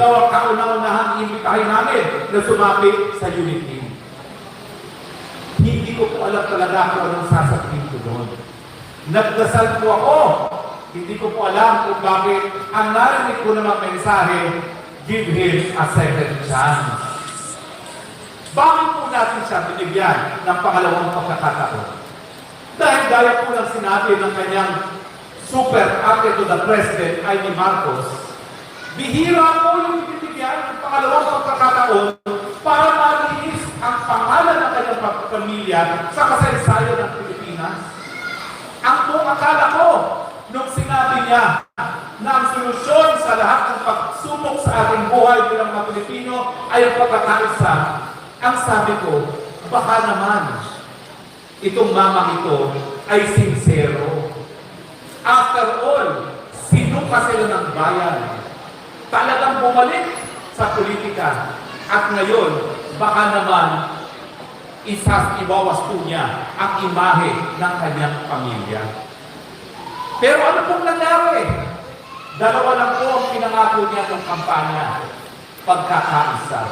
ikaw ang kauna-unahang imbitahin namin na sumapit sa unit team. Hindi ko po alam talaga kung anong sasabihin ko doon. Nagdasal po ako. Hindi ko po alam kung bakit ang narinig ko namang mensahe, give him a second chance. Bakit po natin siya binigyan ng pangalawang pagkakataon? Dahil gaya po lang sinabi ng kanyang super ate to the president ni Marcos, bihira po yung binigyan ng pangalawang pagkakataon para malinis ang pangalan ng kanyang pamilya sa kasaysayan ng Pilipinas. Ang buong akala ko, nung sinabi niya na ang solusyon sa lahat ng pagsubok sa ating buhay bilang mga Pilipino ay ang pagkakaisa, ang sabi ko, baka naman itong mamang ito ay sincero. After all, sinuka sila ng bayan. Talagang bumalik sa politika. At ngayon, baka naman isas ibawas po niya ang imahe ng kanyang pamilya. Pero ano pong nangyari? Dalawa lang po ang pinangako niya ng kampanya. Pagkakaisa.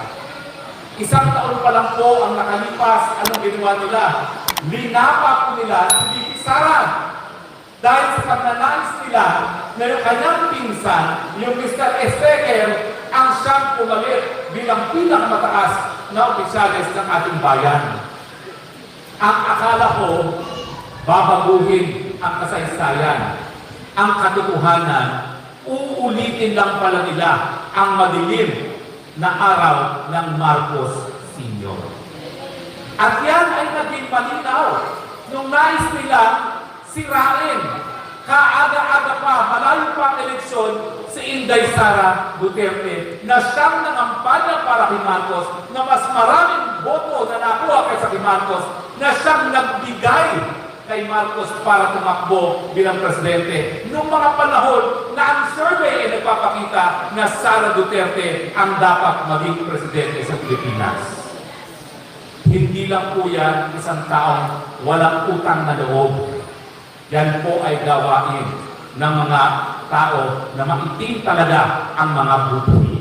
Isang taon pa lang po ang nakalipas, anong ginawa nila? Linapa po nila, hindi Sara. Dahil sa pagnanais nila na yung kanyang pinsan, yung Mr. Esteker, ang siyang pumalit bilang pinakamataas na opisyalis ng ating bayan. Ang akala ko, babaguhin ang kasaysayan, ang katotohanan, uulitin lang pala nila ang madilim na araw ng Marcos Sr. At yan ay naging malinaw nung nais nila sirain. Kaaga-aga pa, malayo pa ang eleksyon, si Inday Sara Duterte na siyang nangampanya para kay Marcos na mas maraming boto na nakuha kaysa kay Marcos na siyang nagbigay kay Marcos para tumakbo bilang presidente. Noong mga panahon na ang survey ay nagpapakita na Sara Duterte ang dapat maging presidente sa Pilipinas. Hindi lang po yan isang taong walang utang na loob. Yan po ay gawain ng mga tao na maitim talaga ang mga buti.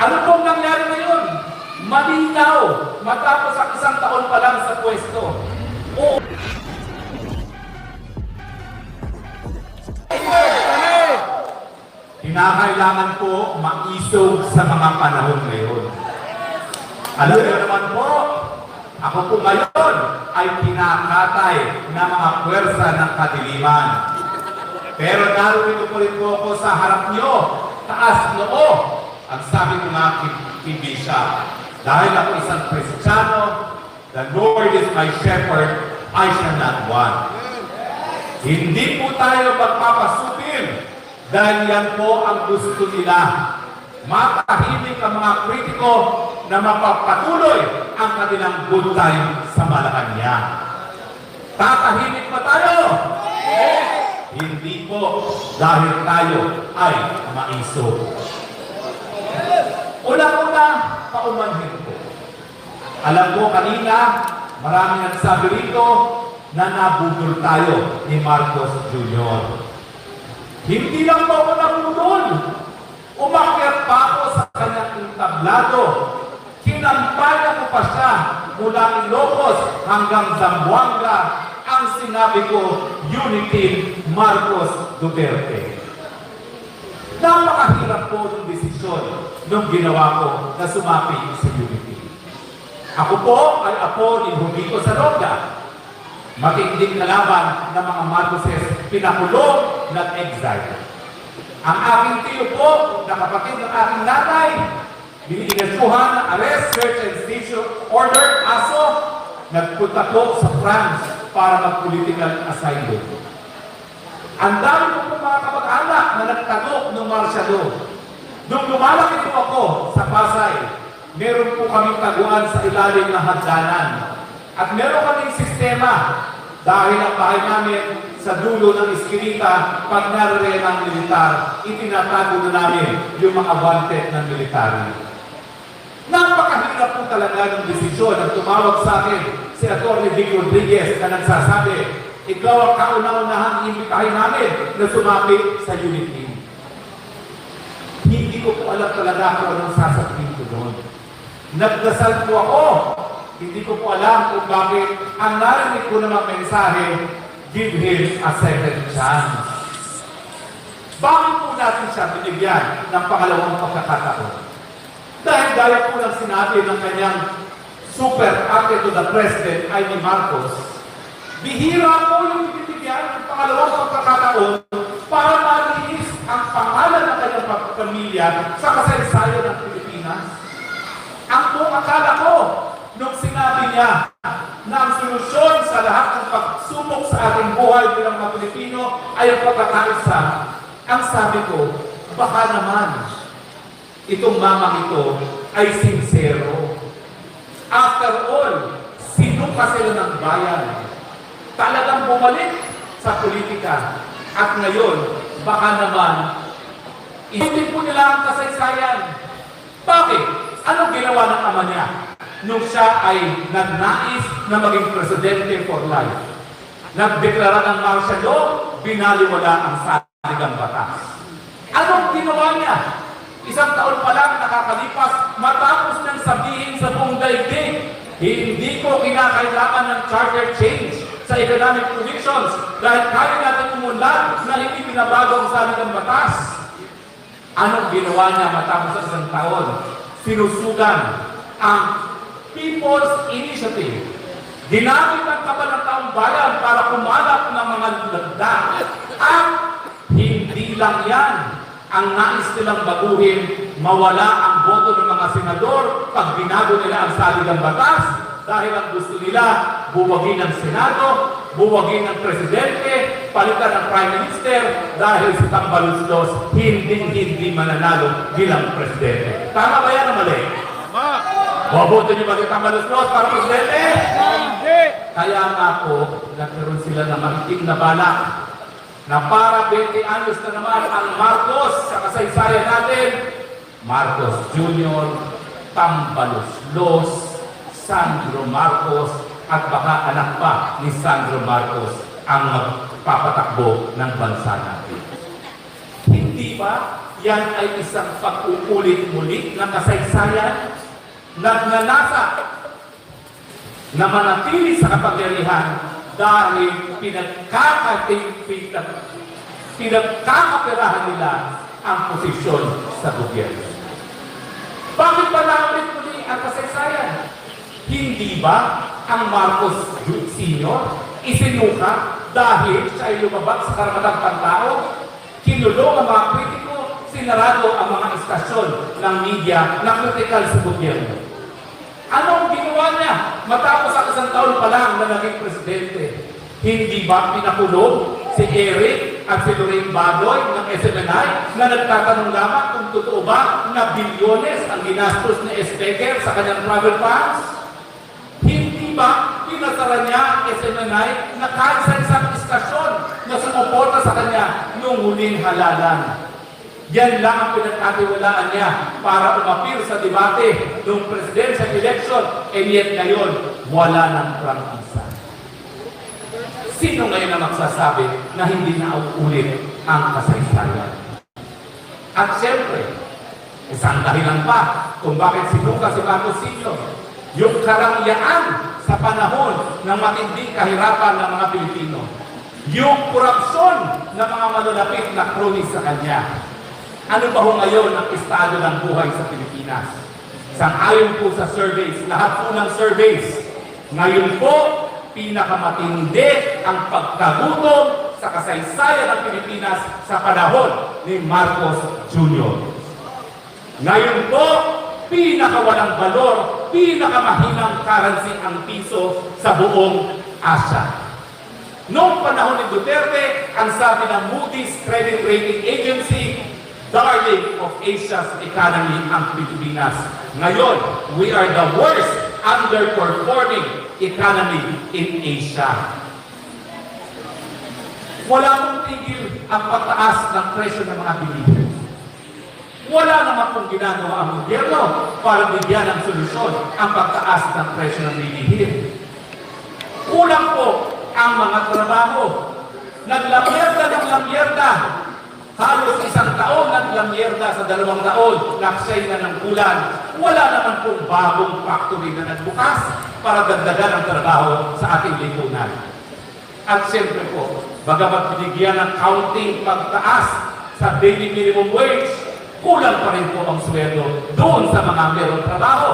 Ano pong nangyari ngayon? Malinaw matapos ang isang taon pa lang sa pwesto. O Kinakailangan po maisog sa mga panahon ngayon. Alam niyo naman po, ako po ngayon ay kinakatay ng mga puwersa ng kadiliman. Pero narito po rin po ako sa harap niyo, taas noo, ang sabi ko nga Bishop. Dahil ako isang Kristiyano, the Lord is my shepherd, I shall not want. Hindi po tayo magpapasupil dahil yan po ang gusto nila. Matahimik ang mga kritiko na mapapatuloy ang kanilang good time sa Malacanang. Tatahimik ba tayo? Hindi po dahil tayo ay maiso. Una-una, paumanhin ko. Alam ko kanina, marami nagsabi rito na nabudol tayo ni Marcos Jr. Hindi lang ba ako nabudol? Umakyat pa ako sa kanyang entablado. Kinampanya ko pa siya mula Ilocos hanggang Zamboanga ang sinabi ko, Unity Marcos Duterte. Napakahirap po ng desisyon nung ginawa ko na sumapi sa Unity. Ako po ay apo ni Humito Saronga. Matinding kalaban ng mga Marcoses pinakulong ng exile. Ang aking tiyo po, na ng aking nanay, biniinasuhan ng arrest, search and seizure order, aso, nagpunta po sa France para mag-political asylum. Ang dami po po mga kamag-anak na nagtago ng marsyado. Nung lumalaki po ako sa Pasay, meron po kaming taguan sa ilalim ng hagdanan. At meron kaming sistema dahil ang bahay namin sa dulo ng iskirita, pag naroon ang militar, itinatago na namin yung mga wanted ng military. Napakahirap po talaga ng desisyon ang tumawag sa akin si Atty. Vic Rodriguez na nagsasabi, ikaw ang kauna-unahang imbitahin namin na sumapit sa unity. hindi ko po alam talaga kung anong sasabihin ko doon. Nagdasal po ako. Hindi ko po alam kung bakit ang narinig ko namang mensahe, give him a second chance. Bakit po natin siya binigyan ng pangalawang pagkakataon? Dahil gaya po ng sinabi ng kanyang super ate to the president, ni Marcos, bihira po yung binibigyan ng pangalawang pagkakataon para malinis ang pangalan ng kanyang pamilya sa kasaysayan ng Pilipinas. Ang buong akala ko, nung sinabi niya na ang solusyon sa lahat ng pagsubok sa ating buhay bilang mga Pilipino ay ang pagkakaisa, ang sabi ko, baka naman itong mamang ito ay sincero. After all, sinuka sila ng bayan. Talagang bumalik sa politika. At ngayon, baka naman, isipin po nila ang kasaysayan. Bakit? Anong ginawa ng ama niya? Nung siya ay nagnais na maging presidente for life. Nagdeklara ng martial law, binaliwala ang saligang batas. Anong ginawa niya? Isang taon pa lang nakakalipas matapos niyang sabihin sa buong daigdig, hindi ko kinakailangan ng charter change sa economic predictions dahil kaya natin umunlad na hindi binabago ang saligang batas. Anong ginawa niya matapos ang isang taon? Sinusugan ang People's Initiative. Ginamit ang kabanataang bayan para kumalap ng mga lagda. At hindi lang yan ang nais nilang baguhin, mawala ang boto ng mga senador pag binago nila ang saligang batas dahil ang gusto nila buwagin ang Senado, buwagin ang Presidente, palitan ang Prime Minister dahil si Tambaluslos hindi-hindi mananalo bilang Presidente. Tama ba yan o mali? Boboto niyo ba si Tambaluslos para Presidente? Kaya nga po, nagkaroon sila ng mahiting na balak na para 20 anyos na naman ang Marcos sa kasaysayan natin, Marcos Jr., Tambalos Los, Sandro Marcos, at baka anak pa ni Sandro Marcos ang magpapatakbo ng bansa natin. Hindi ba yan ay isang pag-uulit muli ng kasaysayan? Nagnanasa na manatili sa kapangyarihan dahil pinagkakating pinag, pinagkakapirahan nila ang posisyon sa gobyerno. Bakit ba naulit muli ang kasaysayan? Hindi ba ang Marcos Sr. isinuka dahil siya ay lumabag sa karapatang pantao? Kinulong ang mga kritiko, sinarado ang mga istasyon ng media na kritikal sa gobyerno. Anong ginawa niya matapos ang isang taon pa lang na naging presidente? Hindi ba pinakulong si Eric at si Lorraine Badoy ng SMNI na nagtatanong lamang kung totoo ba na bilyones ang ginastos ni Esteker sa kanyang travel funds? Hindi ba pinasara niya ang SMNI na kahit sa isang istasyon na sumuporta sa kanya nung huling halalan? Yan lang ang pinagkatiwalaan niya para umapir sa debate noong presidential election and yet ngayon, wala ng prangkisa. Sino ngayon ang magsasabi na hindi na uulit ang kasaysayan? At siyempre, isang dahilan pa kung bakit sinuka si Marcos Sr. Yung karangyaan sa panahon ng matinding kahirapan ng mga Pilipino. Yung korupsyon ng mga malalapit na kroni sa kanya. Ano ba ho ngayon ang estado ng buhay sa Pilipinas? Sang-ayon po sa surveys, lahat po ng surveys, ngayon po, pinakamatindi ang pagkagutom sa kasaysayan ng Pilipinas sa panahon ni Marcos Jr. Ngayon po, pinakawalang balor, pinakamahinang currency ang piso sa buong Asia. Noong panahon ni Duterte, ang sabi ng Moody's Credit Rating Agency, darling of Asia's economy ang Pilipinas. Ngayon, we are the worst underperforming economy in Asia. Wala mong tigil ang pagtaas ng presyo ng mga bilihin. Wala naman pong ginagawa ang gobyerno para bigyan ng solusyon ang pagtaas ng presyo ng bilihin. Kulang po ang mga trabaho. Naglamyerda ng lamyerda Halos isang taon naglamyerda sa dalawang taon, naksay na ng ulan. Wala naman pong bagong factory na nagbukas para dagdagan ang trabaho sa ating lipunan. At siyempre po, bagamat binigyan ng counting pagtaas sa daily minimum wage, kulang pa rin po ang sweldo doon sa mga merong trabaho.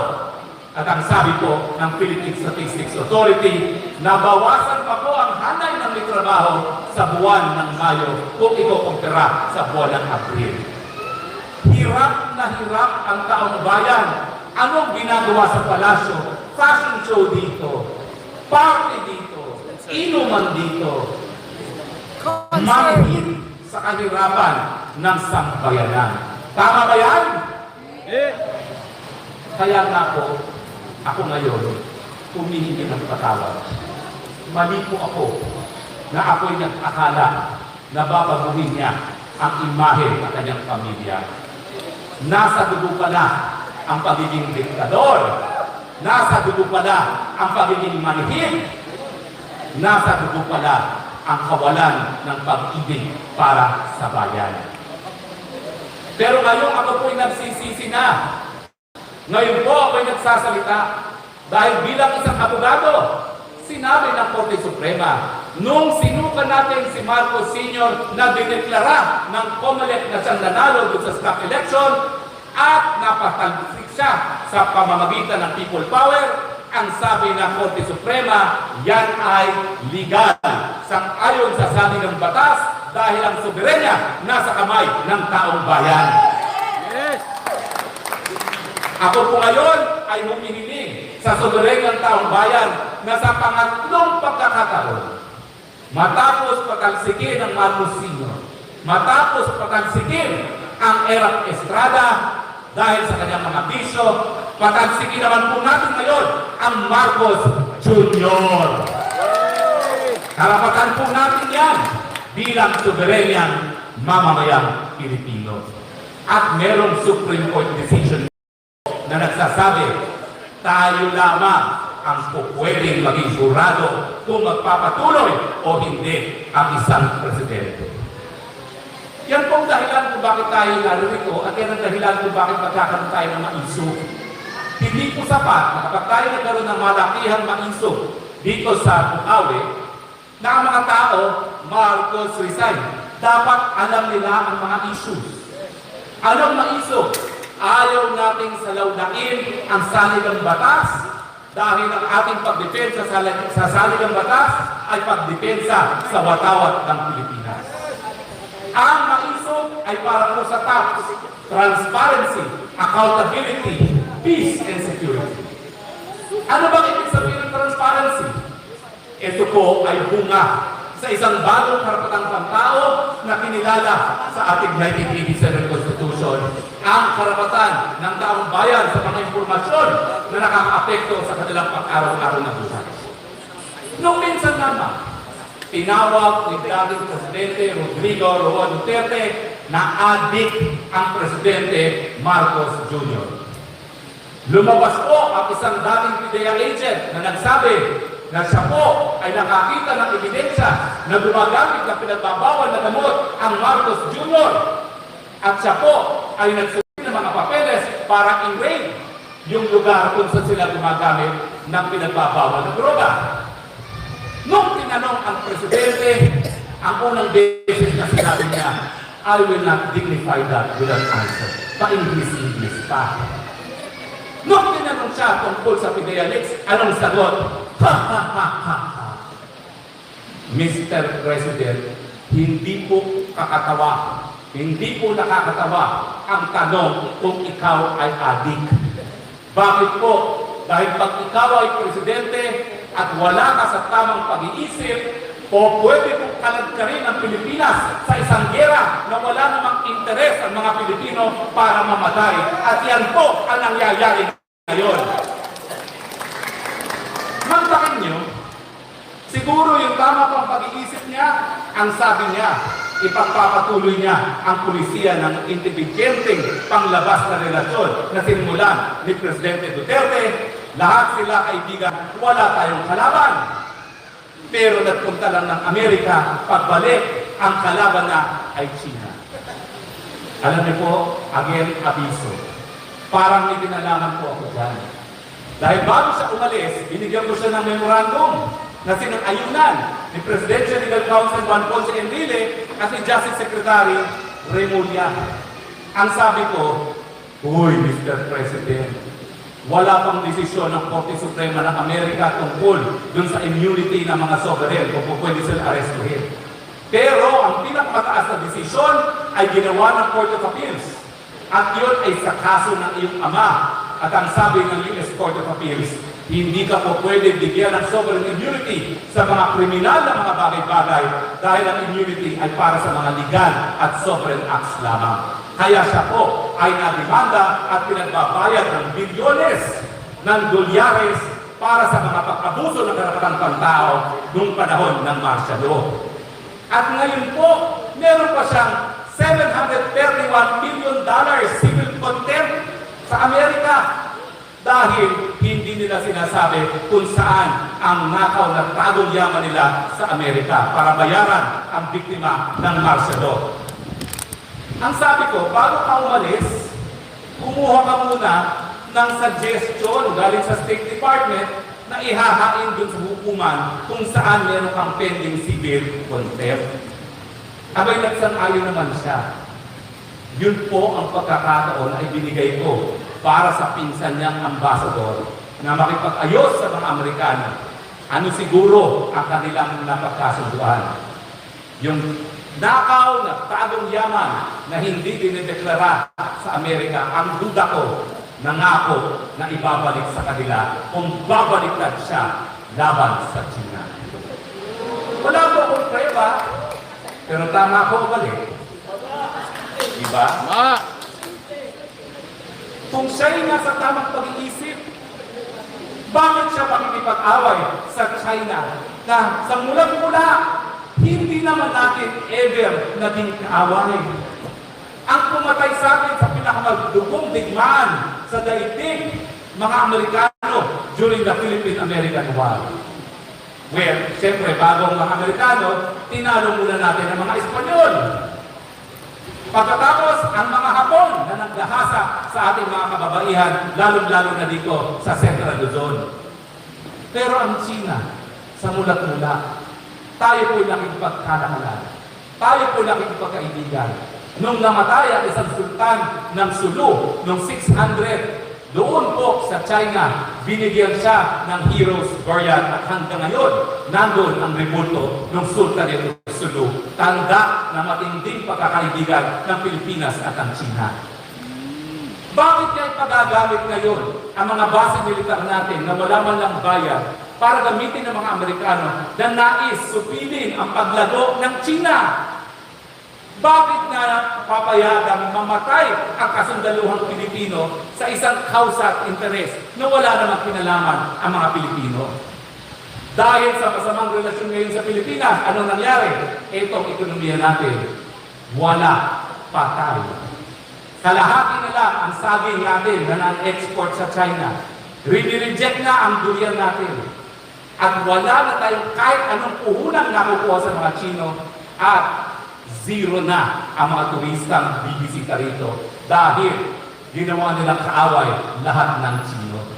At ang sabi po ng Philippine Statistics Authority, nabawasan pa po ang hanay ng may trabaho sa buwan ng Mayo kung ikukumpira sa buwan ng Abril. Hirap na hirap ang taong bayan. Anong ginagawa sa palasyo? Fashion show dito. Party dito. Inuman dito. Manhid sa kahirapan ng sambayanan. Tama ba yan? Kaya nga po, ako ngayon, humihingi ng patawad. Mali po ako na ako'y nag-akala na babaguhin niya ang imahe ng kanyang pamilya. Nasa dugo pa na ang pagiging diktador. Nasa dugo pa na ang pagiging manhid. Nasa dugo pa na ang kawalan ng pag-ibig para sa bayan. Pero ngayon ako po'y nagsisisi na ngayon po ako'y nagsasalita dahil bilang isang abogado, sinabi ng Korte Suprema, nung sinuka natin si Marcos Sr. na dineklara ng COMELEC na siyang nanalo doon sa stock election at napatalsik siya sa pamamagitan ng people power, ang sabi ng Korte Suprema, yan ay legal. Sang-ayon sa sabi ng batas dahil ang soberenya nasa kamay ng taong bayan. Ako po ngayon ay humihiling sa soberenyang taong bayan na sa pangatlong pagkakataon, matapos patalsikin ng Marcos Sr., matapos patalsikin ang Erap Estrada dahil sa kanyang mga bisyo, patalsikin naman po natin ngayon ang Marcos Jr. Karapatan po natin yan bilang soberenyang mamamayang Pilipino. At merong Supreme Court decision na nagsasabi, tayo lamang ang pwedeng maging jurado kung magpapatuloy o hindi ang isang presidente. Yan pong dahilan kung bakit tayo narito at yan ang dahilan kung bakit magkakaroon tayo ng maiso. Hindi po sapat na kapag tayo nagkaroon ng malakihang maiso dito sa Bukawi, na ang mga tao, Marcos resign, dapat alam nila ang mga issues. Anong maiso? Ayaw nating salawdain ang saligang batas dahil ang ating pagdepensa sa, sa saligang batas ay pagdepensa sa watawat ng Pilipinas. Ang maiso ay para po sa tax, transparency, accountability, peace and security. Ano bang ibig sabihin ng transparency? Ito po ay bunga sa isang bagong karapatang pantao na kinilala sa ating 1987 Constitution ang karapatan ng taong bayan sa mga impormasyon na nakakaapekto sa kanilang pang-araw-araw na buhay. Nung minsan naman, tinawag ni dating Presidente Rodrigo Roa Duterte na adik ang Presidente Marcos Jr. Lumabas po ang isang dating PIDEA agent na nagsabi na siya po ay nakakita ng ebidensya na gumagamit ng pinagbabawal na gamot ang Marcos Jr. At siya po ay nagsulit ng mga papeles para i-raid yung lugar kung saan sila gumagamit ng pinagbabawal na droga. Nung tinanong ang presidente, ang unang beses na sinabi niya, I will not dignify that with an answer. Pa-English-English pa. Nung tinanong siya tungkol sa PIDEA Leaks, anong sagot? Ha, ha, ha, ha, ha. Mr. President, hindi po kakatawa, hindi po nakakatawa ang tanong kung ikaw ay adik. Bakit po? Dahil pag ikaw ay presidente at wala ka sa tamang pag-iisip, o pwede po kalagkarin ang Pilipinas sa isang gera na wala namang interes ang mga Pilipino para mamatay. At yan po ang nangyayari ngayon. Mantakin nyo, siguro yung tama pang pag-iisip niya, ang sabi niya, ipagpapatuloy niya ang pulisiya ng inteligyenteng panglabas na relasyon na sinimulan ni Presidente Duterte. Lahat sila kaibigan, wala tayong kalaban. Pero nagpunta lang ng Amerika, pagbalik, ang kalaban na ay China. Alam niyo po, again, abiso. Parang may dinalaman po ako dyan. Dahil bago siya umalis, binigyan ko siya ng memorandum na sinang-ayunan ni Presidential Legal Counsel Juan Ponce Enrile at ni Justice Secretary Remulla. Ang sabi ko, Uy, Mr. President, wala pang desisyon ng Korte Suprema ng Amerika tungkol dun sa immunity ng mga sovereign kung pwede sila arestuhin. Pero ang pinakamataas na desisyon ay ginawa ng Court of Appeals. At yun ay sa kaso ng iyong ama. At ang sabi ng US Court of Appeals, hindi ka po pwede bigyan ng sovereign immunity sa mga kriminal na mga bagay-bagay dahil ang immunity ay para sa mga legal at sovereign acts lamang. Kaya siya po ay nadimanda at pinagbabayad ng bilyones ng dolyares para sa mga pag-abuso ng karapatang pantao noong panahon ng martial law. At ngayon po, meron pa siyang 731 million dollars civil contempt sa Amerika dahil hindi nila sinasabi kung saan ang nakaw na tagong yaman nila sa Amerika para bayaran ang biktima ng martial. Ang sabi ko, bago ka umalis, kumuha ka muna ng suggestion galing sa State Department na ihahain dun sa hukuman kung saan meron kang pending civil contempt. Abay, nagsang-ayon naman siya. Yun po ang pagkakataon ay binigay ko para sa pinsan niyang ambassador na makipag-ayos sa mga Amerikano. Ano siguro ang kanilang napagkasunduan? Yung nakaw na tagong yaman na hindi dinideklara sa Amerika, ang duda ko, nangako na ibabalik sa kanila kung babaliktad siya laban sa China. Wala po akong prueba, pero tama ko balik. Diba? Ma! Kung siya'y nasa tamang pag-iisip, bakit siya makikipag-away sa China na sa mulang-mula, hindi naman natin ever naging kaaway. Ang pumatay sa atin sa pinakamagdugong digmaan sa daigdig, mga Amerikano during the Philippine-American War. Well, siyempre, bago ang mga Amerikano, tinalo muna natin ang mga Espanyol. Pagkatapos, ang mga Hapon na naggahasa sa ating mga kababaihan, lalo-lalo na dito sa Central Luzon. Pero ang China, sa mulat-mula, tayo po'y nakikipagkalakalan. Tayo po'y nakikipagkaibigan. Nung namatay ang isang sultan ng Sulu, noong 600, doon po sa China, binigyan siya ng Heroes Burial at hanggang ngayon, nandun ang rebulto ng Sultan ng Sulu. Tanda na matinding pagkakaibigan ng Pilipinas at ang China. Bakit niya ipagagamit ngayon ang mga base militar natin na wala man lang bayad para gamitin ng mga Amerikano na nais supilin ang paglago ng China? Bakit nga papayagang mamatay ang kasundaluhang Pilipino sa isang kausa at interes na wala namang kinalaman ang mga Pilipino? Dahil sa masamang relasyon ngayon sa Pilipinas, ano nangyari? Itong ekonomiya natin, wala patay. Kalahati na lang ang saging natin na na-export sa China. Rini-reject na ang durian natin. At wala na tayong kahit anong puhunang nakukuha sa mga Chino at zero na ang mga turistang bibisita rito dahil ginawa nilang kaaway lahat ng Chino.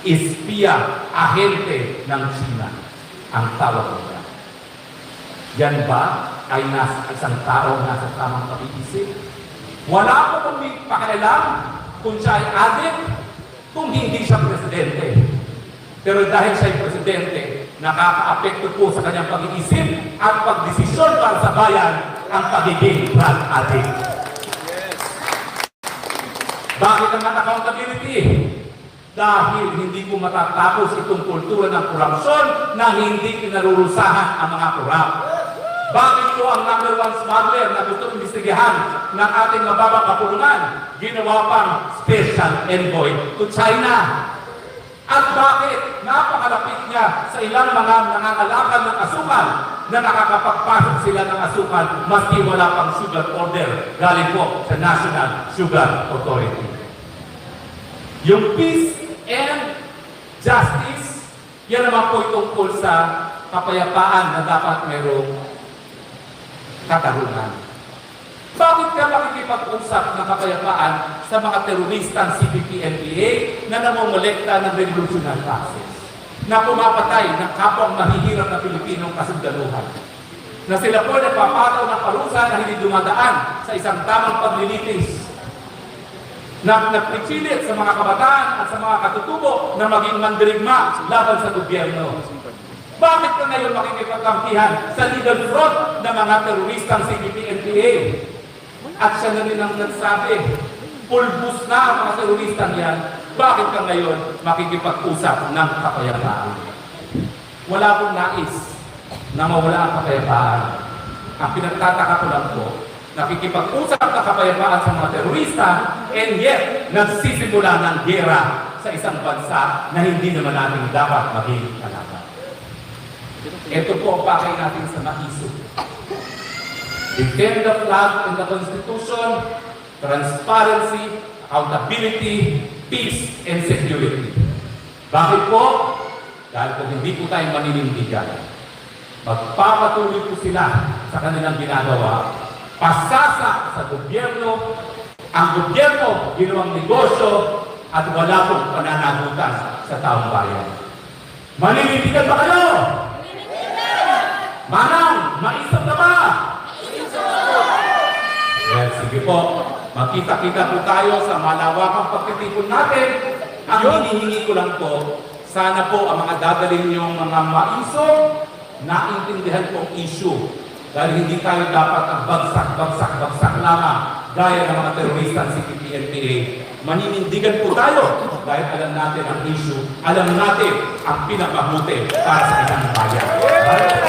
Espiya, ahente ng China ang tawag nila. Yan ba ay nasa isang tao nasa tamang pag-iisip? Wala ko kung may pakialam kung siya ay adik, kung hindi siya presidente. Pero dahil siya ay presidente, nakaka-apekto po sa kanyang pag-iisip at pagdesisyon para sa bayan ang pagiging drug addict. Bakit ang accountability? Dahil hindi ko matatapos itong kultura ng korupsyon na hindi kinarurusahan ang mga korap. Bakit ko ang number one smuggler na gusto imbestigahan ng ating mababang kapulungan, ginawa pang special envoy to China? At bakit napakalapit niya sa ilang mga nangangalakal ng asukal na nakakapagpasok sila ng asukal maski wala pang sugar order galing po sa National Sugar Authority. Yung peace and justice, yan naman po tungkol sa kapayapaan na dapat mayroong katarungan. Bakit ka makikipag-usap ng kapayapaan sa mga teroristang CPP-NPA na namumulekta ng revolutionary process? Na pumapatay ng kapwang mahihirap na Pilipinong kasundaluhan? Na sila po nagpapataw ng parusa na hindi dumadaan sa isang tamang paglilitis na nagpipilit sa mga kabataan at sa mga katutubo na maging mandirigma laban sa gobyerno. Bakit ka ngayon makikipagkampihan sa legal front ng mga teroristang CPP-NPA? At siya na rin ang nagsabi, pulbus na ang mga teroristang yan, bakit ka ngayon makikipag-usap ng kapayapaan? Wala akong nais na mawala ang kapayapaan. Ang pinagtataka ko lang po, nakikipag-usap ng kapayapaan sa mga terorista, and yet, nagsisimula ng gera sa isang bansa na hindi naman natin dapat maging kalaban. Ito po ang pakay natin sa maiso. Defend the flag and the Constitution, transparency, accountability, peace, and security. Bakit po? Dahil kung hindi po tayo maninindigan, magpapatuloy po sila sa kanilang ginagawa, pasasa sa gobyerno, ang gobyerno ginawang negosyo at wala pong pananagutan sa taong bayan. Maninindigan ba kayo? Manang, maisap na ba? Well, sige po. Makita-kita po tayo sa malawakang pagtitipon natin. Ang hinihingi ko lang po, sana po ang mga dadalhin niyong mga maisog, naintindihan pong issue. Dahil hindi tayo dapat ang bagsak, bagsak, bagsak lamang gaya ng mga terorista ng CPP-NPA. Maninindigan po tayo dahil alam natin ang issue, alam natin ang pinakabuti para sa isang bayan.